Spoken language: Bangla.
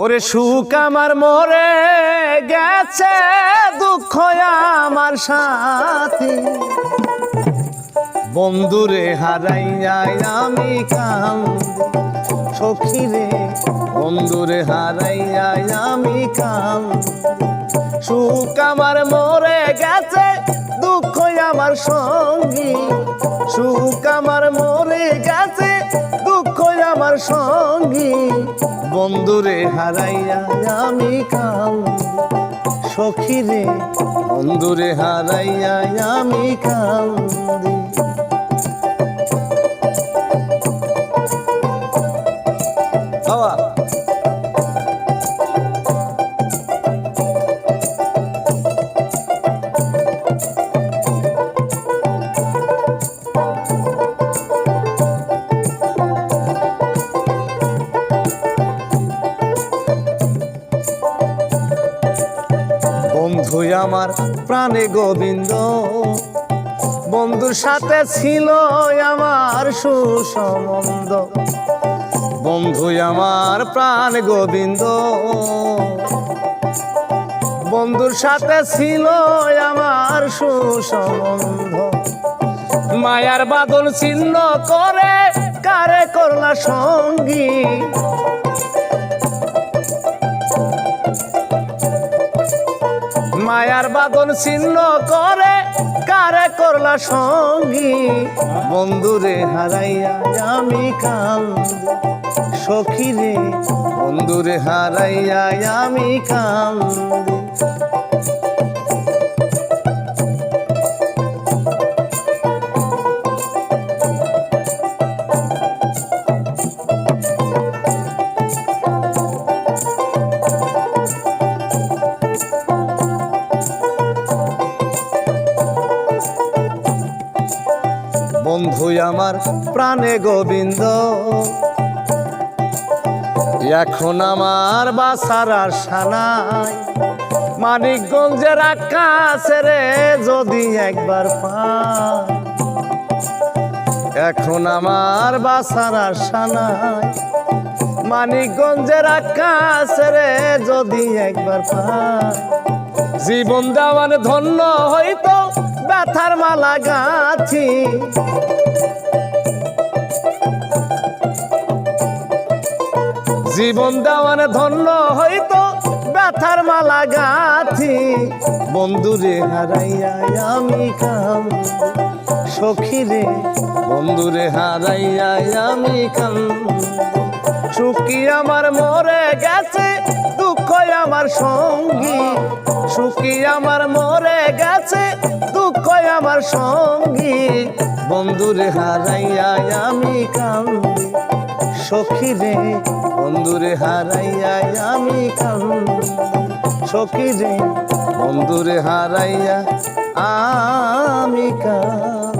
ওরে সুখ আমার মরে গেছে, দুঃখ আমার সাথী। বন্ধুরে হারাইয়াই আমি কান্দি সখী রে বন্ধুরে হারাইয়াই আমি কান্দি সুখ আমার মরে গেছে, দুঃখ আমার সঙ্গী। সুখ আমার মরে গেছে আমার সঙ্গী। বন্ধুরে হারাইয়া আমি কাল। সখিরে বন্ধুরে হারাইয়া আমি কাল। বাবা। বন্ধু আমার প্রাণে গোবিন্দ। বন্ধুর সাথে ছিল আমার সুসম্বন্ধ। বন্ধু আমার প্রাণ গোবিন্দ। বন্ধুর সাথে ছিল আমার সুসম্বন্ধ। মায়ার বাদল চিহ্ন করে কারে করলা সঙ্গী। বাদন চিহ্ন করে, কারে করলা সঙ্গী? বন্ধুরে হারাইয়া আমি কাল সখী রে বন্ধুরে হারাইয়া আমি কান্দি বন্ধু আমার প্রাণে গোবিন্দ। এখন আমার বাসার আশা নাই। মানিকগঞ্জের আকাশে রে যদি একবার পাই। এখন আমার বাসার আশা নাই। মানিকগঞ্জের আকাশে রে যদি একবার পাই। জীবন দেওয়ান ধন্য হইতো ব্যথার মালা গাছি জীবন দেওয়ান ধন্য হইতো ব্যথার মালা গাছি বন্ধুরে হারাইয়া আমি কাম সখীরে বন্ধুরে হারাইয়া আমি কাম। সুখী আমার মরে গেছে দুঃখ আমার সঙ্গী। সুখী আমার মরে গেছে আমার সঙ্গী। বন্ধুরে হারাইয়া আমি কান্দি। সখী রে বন্ধুরে হারাইয়া আমি কান্দি। সখী রে বন্ধুরে হারাইয়া আমি কান্দি।